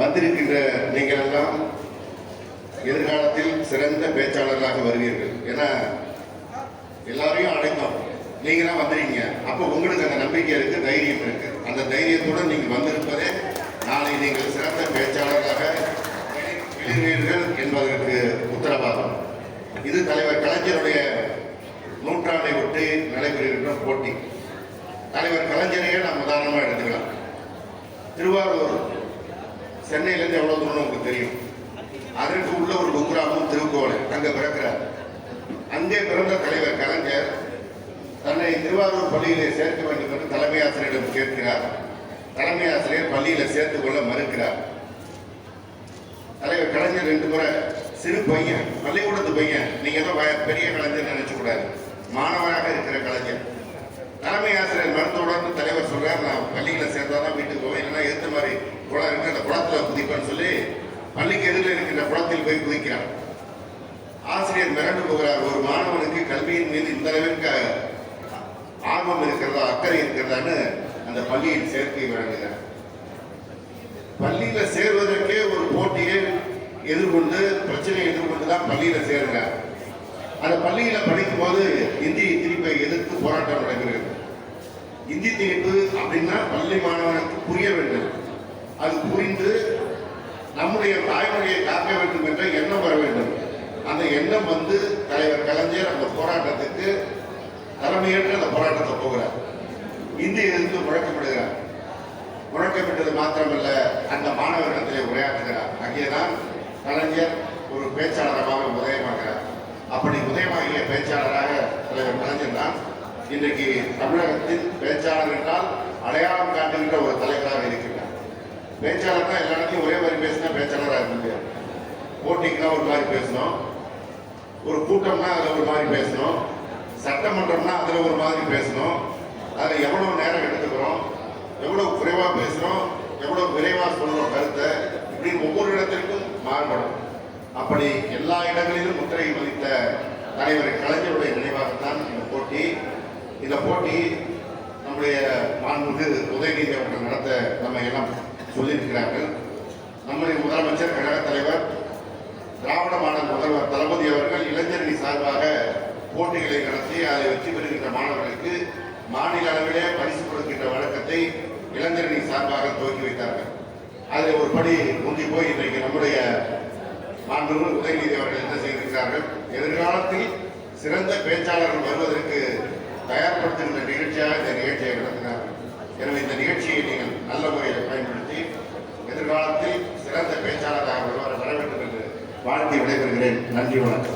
வந்திருக்கின்ற நீங்கள் எல்லாம் எதிர்காலத்தில் சிறந்த பேச்சாளர்களாக வருவீர்கள். ஏன்னா எல்லாரையும் அழைத்தோம். நீங்க தான் வந்துருக்கீங்க. அப்போ உங்களுக்கு அந்த நம்பிக்கை இருக்கு தைரியம் இருக்கு. அந்த தைரியத்துடன் நீங்கள் வந்திருப்பதே நாளை நீங்கள் சிறந்த பேச்சாளர்களாக எழுவீர்கள் என்பதற்கு உத்தரவாதம். இது தலைவர் கலைஞருடைய நூற்றாண்டை ஒட்டி நடைபெறுகின்ற போட்டி. தலைவர் கலைஞரையே நாம் உதாரணமாக எடுத்துக்கலாம். திருவாரூர் சென்னையிலேருந்து எவ்வளோ தூரம் உங்களுக்கு தெரியும். அதற்கு உள்ள ஒரு குக்கிராமம் திருக்கோளை அங்கே பிறக்கிறார். அங்கே பிறந்த தலைவர் கலைஞர் தன்னை திருவாரூர் பள்ளியிலே சேர்க்க வேண்டும் என்று தலைமை ஆசிரியரிடம் கேட்கிறார். தலைமை ஆசிரியர் பள்ளியில சேர்த்து கொள்ள மறுக்கிறார். தலைவர் கலைஞர் ரெண்டு முறை சிறு பையன் பள்ளிக்கூடத்து பையன் நீங்க ஏதோ பெரிய கலைஞர் நினைச்சு மாணவராக இருக்கிற கலைஞர். தலைமை ஆசிரியர் மருத்துவடன் தலைவர் சொல்றார் நான் பள்ளியில சேர்ந்தாதான் குளம் இருக்கு அந்த குளத்துல குதிப்பேன்னு சொல்லி பள்ளிக்கு எதிரில் இருக்கின்ற குளத்தில் போய் குதிக்கிறார். ஆசிரியர் மிரண்டு போகிறார். ஒரு மாணவனுக்கு கல்வியின் மீது இந்த அளவிற்கு ஆர்வம் இருக்கிறதா அக்கறை இருக்கிறதான்னு அந்த பள்ளியில் சேர்க்கை வழங்குகிறார் பள்ளியில சேர்வதற்கே ஒரு போட்டியை எதிர்கொண்டு பிரச்சனையை எதிர்கொண்டு தான் பள்ளியில சேர்கிறார். அந்த பள்ளியில படிக்கும் போது இந்தி திணிப்பை எதிர்த்து போராட்டம் நடக்கிறது. இந்தி திணிப்பு அப்படின்னா பள்ளி மாணவனுக்கு புரிய வேண்டும். அது புரிந்து நம்முடைய தாய்மொழியை காக்க வேண்டும் என்ற எண்ணம் வர வேண்டும். அந்த எண்ணம் வந்து தலைவர் கலைஞர் அந்த போராட்டத்துக்கு தலைமையேற்று அந்த போராட்டத்தை போகிறார். இந்தியிலிருந்து எதிர்த்து முழக்கப்படுகிறார் முழக்கப்பட்டது மாத்திரமல்ல அந்த மாணவர்களிடத்திலே உரையாற்றுகிறார். அங்கேதான் கலைஞர் ஒரு பேச்சாளராக உதயமாகிறார். அப்படி உதயமாகிய பேச்சாளராக தலைவர் கலைஞர் தான் இன்றைக்கு தமிழகத்தில் பேச்சாளர் என்றால் அடையாளம் காட்டுகின்ற ஒரு தலைவராக இருக்கிறார். பேச்சாளர்னா எல்லா இடத்துலையும் ஒரே மாதிரி பேசினா பேச்சாளராக இருக்க முடியாது ஒரு மாதிரி பேசணும். ஒரு கூட்டம்னா அதில் ஒரு மாதிரி பேசணும். சட்டமன்றம்னா அதில் ஒரு மாதிரி பேசணும். அதில் எவ்வளோ நேரம் எடுத்துக்கிறோம்? எவ்வளோ குறைவாக பேசுகிறோம் எவ்வளோ விரைவாக சொல்கிறோம் கருத்தை? இப்படின்னு ஒவ்வொரு இடத்திற்கும் மாறுபடும். அப்படி எல்லா இடங்களிலும் முத்திரை மதித்த தலைவர் கலைஞருடைய நினைவாகத்தான் இந்த போட்டி. இந்த போட்டி நம்முடைய மாண்புமிகு உதயநிதி அவர்கள் நடத்த நம்ம எல்லாம் சொல்லியிருக்கிறார்கள் நம்முடைய முதலமைச்சர் கழக தலைவர் திராவிட மாடல் முதல்வர் தளபதி அவர்கள் இளைஞரணி சார்பாக போட்டிகளை நடத்தி அதை வெற்றி பெறுகின்ற மாணவர்களுக்கு மாநில அளவிலே பரிசு கொடுக்கின்ற வழக்கத்தை இளைஞரணி சார்பாக துவக்கி வைத்தார்கள். அதில் ஒரு படி முந்தி போய் இன்றைக்கு நம்முடைய மாண்பு உதயநிதி அவர்கள் என்ன செய்திருக்கிறார்கள்? எதிர்காலத்தில் சிறந்த பேச்சாளர்கள் வருவதற்கு தயார்படுத்துகின்ற நிகழ்ச்சியாக இந்த நிகழ்ச்சியை நடத்தினார்கள். எனவே இந்த நிகழ்ச்சியை நீங்கள் நல்ல முறையில் எதிர்காலத்தில் சிறந்த பேச்சாளராக வருவார் வர வேண்டும் என்று வாழ்த்தி விடைபெறுகிறேன். நன்றி வணக்கம்.